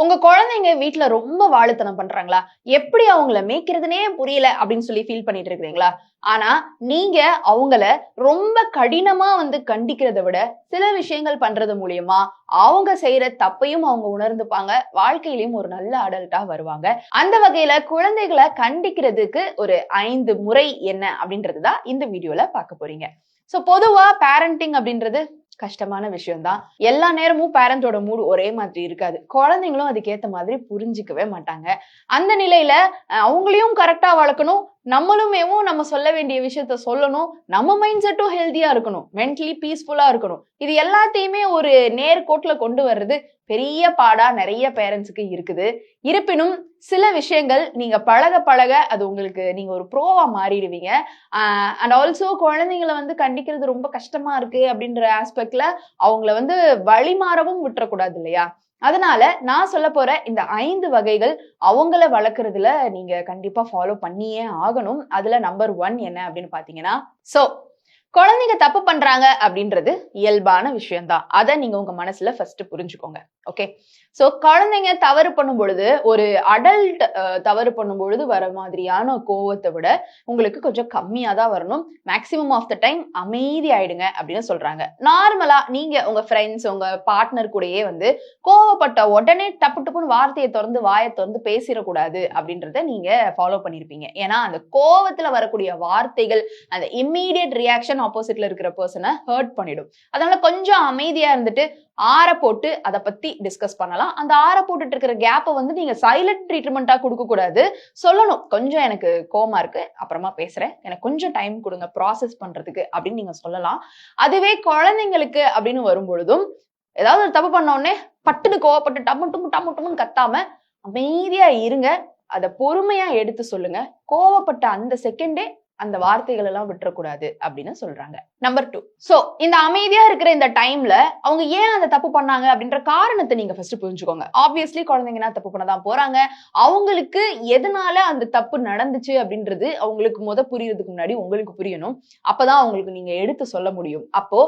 உங்க குழந்தைங்க வீட்டுல ரொம்ப வாழுத்தனம் பண்றாங்களா? எப்படி அவங்கள மேய்க்கிறதுனே புரியல அப்படின்னு சொல்லி ஃபீல் பண்ணிட்டு இருக்கிறீங்களா? ஆனா நீங்க அவங்கள ரொம்ப கடினமா வந்து கண்டிக்கிறத விட சில விஷயங்கள் பண்றது மூலியமா அவங்க செய்யற தப்பையும் அவங்க உணர்ந்துப்பாங்க. வாழ்க்கையிலயும் ஒரு நல்ல அடல்ட்டா வருவாங்க. அந்த வகையில குழந்தைகளை கண்டிக்கிறதுக்கு ஒரு ஐந்து முறை என்ன அப்படின்றதுதான் இந்த வீடியோல பார்க்க போறீங்க. சோ பொதுவா பேரண்டிங் அப்படின்றது கஷ்டமான விஷயம்தான். எல்லா நேரமும் பேரண்ட்ஸோட மூடு ஒரே மாதிரி இருக்காது. குழந்தைங்களும் அதுக்கேத்த மாதிரி புரிஞ்சிக்கவே மாட்டாங்க. அந்த நிலையில அவங்களையும் கரெக்டா வளர்க்கணும். நம்மளுமேவும் நம்ம சொல்ல வேண்டிய விஷயத்த சொல்லணும். நம்ம மைண்ட் செட்டும் ஹெல்த்தியா இருக்கணும். மென்டலி பீஸ்ஃபுல்லா இருக்கணும். இது எல்லாத்தையுமே ஒரு நேர்கோட்டில் கொண்டு வர்றது பெரிய பாடா நிறைய பேரண்ட்ஸுக்கு இருக்குது. இருப்பினும் சில விஷயங்கள் நீங்க பழக பழக அது உங்களுக்கு நீங்க ஒரு ப்ரோவா மாறிடுவீங்க. அண்ட் ஆல்சோ குழந்தைங்களை வந்து கண்டிக்கிறது ரொம்ப கஷ்டமா இருக்கு அப்படின்ற ஆஸ்பெக்ட்ல அவங்கள வந்து வழிமாறவும் விட்டுறக்கூடாது இல்லையா? அதனால நான் சொல்ல போற இந்த ஐந்து வகைகள் அவங்கள வளர்க்குறதுல நீங்க கண்டிப்பா ஃபாலோ பண்ணியே ஆகணும். அதுல நம்பர் ஒன் என்ன அப்படின்னு பாத்தீங்கன்னா சோ குழந்தைங்க தப்பு பண்றாங்க அப்படின்றது இயல்பான விஷயம்தான். அதை நீங்க உங்க மனசுல ஃபர்ஸ்ட் புரிஞ்சுக்கோங்க. ஓகே சோ குழந்தைங்க தவறு பண்ணும் பொழுது ஒரு அடல்ட் தவறு பண்ணும் பொழுது வர மாதிரியான கோவத்தை விட உங்களுக்கு கொஞ்சம் கம்மியா தான் வரணும். மேக்சிமம் ஆஃப் த டைம் அமைதி ஆயிடுங்க அப்படின்னு சொல்றாங்க. நார்மலா நீங்க உங்க ஃப்ரெண்ட்ஸ் உங்க பார்ட்னர் கூடயே வந்து கோவப்பட்ட உடனே டப்பு டப்புன்னு வார்த்தையை திறந்து வாயை திறந்து பேசிடக்கூடாது அப்படின்றத நீங்க ஃபாலோ பண்ணிருப்பீங்க. ஏன்னா அந்த கோவத்துல வரக்கூடிய வார்த்தைகள் அந்த இம்மீடியட் ரியாக்ஷன் ஆப்போசிட்ல இருக்கிற பர்சனை ஹர்ட் பண்ணிடும். அதனால கொஞ்சம் அமைதியா இருந்துட்டு ஆற போட்டு அதை பத்தி டிஸ்கஸ் பண்ணலாம். அந்த ஆற போட்டுட்டு இருக்கிற கேப்பை வந்து நீங்க சைலண்ட் ட்ரீட்மெண்ட்டா கொடுக்க கூடாது. சொல்லணும். கொஞ்சம் எனக்கு கோமா இருக்கு. அப்புறமா பேசுறேன். எனக்கு கொஞ்சம் டைம் கொடுங்க. ப்ராசஸ் பண்றதுக்கு அப்படின்னு நீங்க சொல்லலாம். அதுவே குழந்தைங்களுக்கு அப்படின்னு வரும்பொழுதும் ஏதாவது ஒரு தப்பு பண்ண உடனே பட்டுன்னு கோவப்பட்டு டம்மு டும்மு டம்மு டும்முன்னு கத்தாம அமைதியா இருங்க. அதை பொறுமையா எடுத்து சொல்லுங்க. கோவப்பட்ட அந்த செகண்டே அந்த வார்த்தைகள் எல்லாம் விட்டுறக்கூடாது அப்படின்னு சொல்றாங்க. நம்பர் டூ சோ இந்த அமைதியா இருக்கிற இந்த டைம்ல அவங்க ஏன் அந்த தப்பு பண்ணாங்க அப்படின்ற காரணத்தை நீங்க ஃபர்ஸ்ட் புரிஞ்சுக்கோங்க. ஆப்வியஸ்லி குழந்தைங்கன்னா தப்பு பண்ணதான் போறாங்க. அவங்களுக்கு எதனால அந்த தப்பு நடந்துச்சு அப்படின்றது அவங்களுக்கு முத புரியறதுக்கு முன்னாடி உங்களுக்கு புரியணும். அப்பதான் அவங்களுக்கு நீங்க எடுத்து சொல்ல முடியும். அப்போ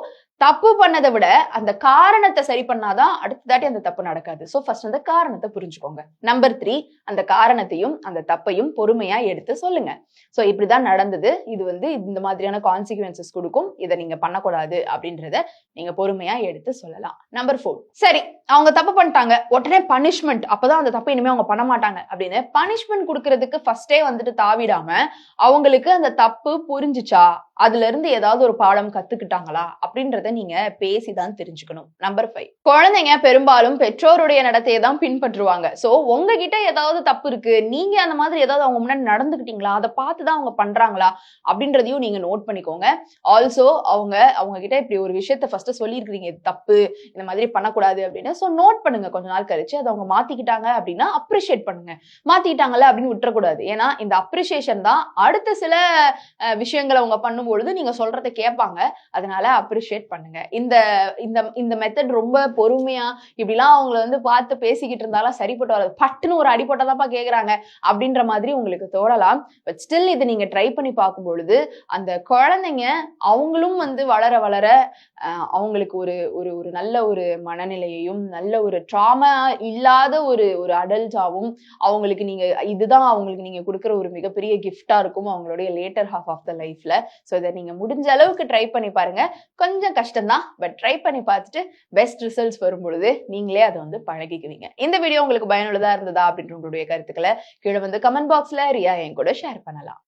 தப்பு பண்ணதை விட அந்த காரணத்தை சரி பண்ணாதான் அடுத்த தாட்டி அந்த தப்பு நடக்காது. ஸோ ஃபர்ஸ்ட் அந்த காரணத்தை புரிஞ்சுக்கோங்க. நம்பர் த்ரீ அந்த காரணத்தையும் அந்த தப்பையும் பொறுமையா எடுத்து சொல்லுங்க. ஸோ இப்படிதான் நடந்தது. இது வந்து இந்த மாதிரியான கான்சிக்வன்சஸ் கொடுக்கும். இதை நீங்க பண்ணக்கூடாது அப்படின்றத நீங்க பொறுமையா எடுத்து சொல்லலாம். நம்பர் ஃபோர் சரி அவங்க தப்பு பண்ணிட்டாங்க. உடனே பனிஷ்மெண்ட் அப்பதான் அந்த தப்பு இனிமே அவங்க பண்ண மாட்டாங்க அப்படின்னு பனிஷ்மெண்ட் கொடுக்கறதுக்கு ஃபர்ஸ்டே வந்துட்டு தாவிடாம அவங்களுக்கு அந்த தப்பு புரிஞ்சுச்சா? அதுல இருந்து ஏதாவது ஒரு பாடம் கத்துக்கிட்டாங்களா? அப்படின்றத நீங்க பேசிதான் தெரிஞ்சுக்கணும். நம்பர் ஃபைவ் குழந்தைங்க பெரும்பாலும் பெற்றோருடைய நடத்தையை தான் பின்பற்றுவாங்க. சோ உங்ககிட்ட ஏதாவது தப்பு இருக்கு நீங்க அந்த மாதிரி ஏதாவது அவங்க முன்னாடி நடந்துக்கிட்டீங்களா அதை பார்த்து தான் அவங்க பண்றாங்களா? அப்படின்றதையும் நீங்க நோட் பண்ணிக்கோங்க. ஆல்சோ அவங்க அவங்க கிட்ட இப்படி ஒரு விஷயத்த ஃபர்ஸ்ட் சொல்லியிருக்கிறீங்க. இது தப்பு இந்த மாதிரி பண்ணக்கூடாது அப்படின்னு. ஸோ நோட் பண்ணுங்க. கொஞ்ச நாள் கழிச்சு அதை அவங்க மாத்திக்கிட்டாங்க அப்படின்னா அப்ரிஷியேட் பண்ணுங்க. மாத்திக்கிட்டாங்கல்ல அப்படின்னு விட்டுறக்கூடாது. ஏன்னா இந்த அப்ரிசியேஷன் தான் அடுத்த சில விஷயங்களை அவங்க பண்ணும்பொழுது நீங்க சொல்றதை கேட்பாங்க. அதனால அப்ரிஷியேட் பண்ணுங்க. இந்த இந்த இந்த மெத்தட் ரொம்ப பொறுமையா இப்படிலாம் அவங்கள வந்து பார்த்து பேசிக்கிட்டு இருந்தாலும் சரிப்பட்டு வராது. பட்டுன்னு ஒரு அடிப்பட்டதாப்பா கேட்குறாங்க அப்படின்ற மாதிரி உங்களுக்கு தோடலாம் பட் ஸ்டில் இதை நீங்க ட்ரை பண்ணி பார்க்கும் பொழுது அந்த குழந்தைங்க அவங்களும் வந்து வளர வளர அவங்களுக்கு ஒரு ஒரு ஒரு நல்ல ஒரு மனநிலையையும் நல்ல ஒரு ட்ராமா இல்லாத ஒரு ஒரு அடல்ட்டாகவும் அவங்களுக்கு நீங்க இதுதான் அவங்களுக்கு நீங்க கொடுக்குற ஒரு மிகப்பெரிய கிஃப்டா இருக்கும் அவங்களுடைய லேட்டர் ஹாஃப் ஆஃப் த லைஃப்ல ஸோ இதை நீங்க முடிஞ்ச அளவுக்கு ட்ரை பண்ணி பாருங்க. கொஞ்சம் கஷ்டம்தான் பட் ட்ரை பண்ணி பார்த்துட்டு பெஸ்ட் ரிசல்ட்ஸ் வரும் பொழுது நீங்களே அதை வந்து பழகிக்குவீங்க. இந்த வீடியோ உங்களுக்கு பயனுள்ளதா இருந்ததா அப்படின்ற உங்களுடைய கருத்துக்களை கீழே வந்து கமெண்ட் பாக்ஸ்ல ரியா என் கூட ஷேர் பண்ணலாம்.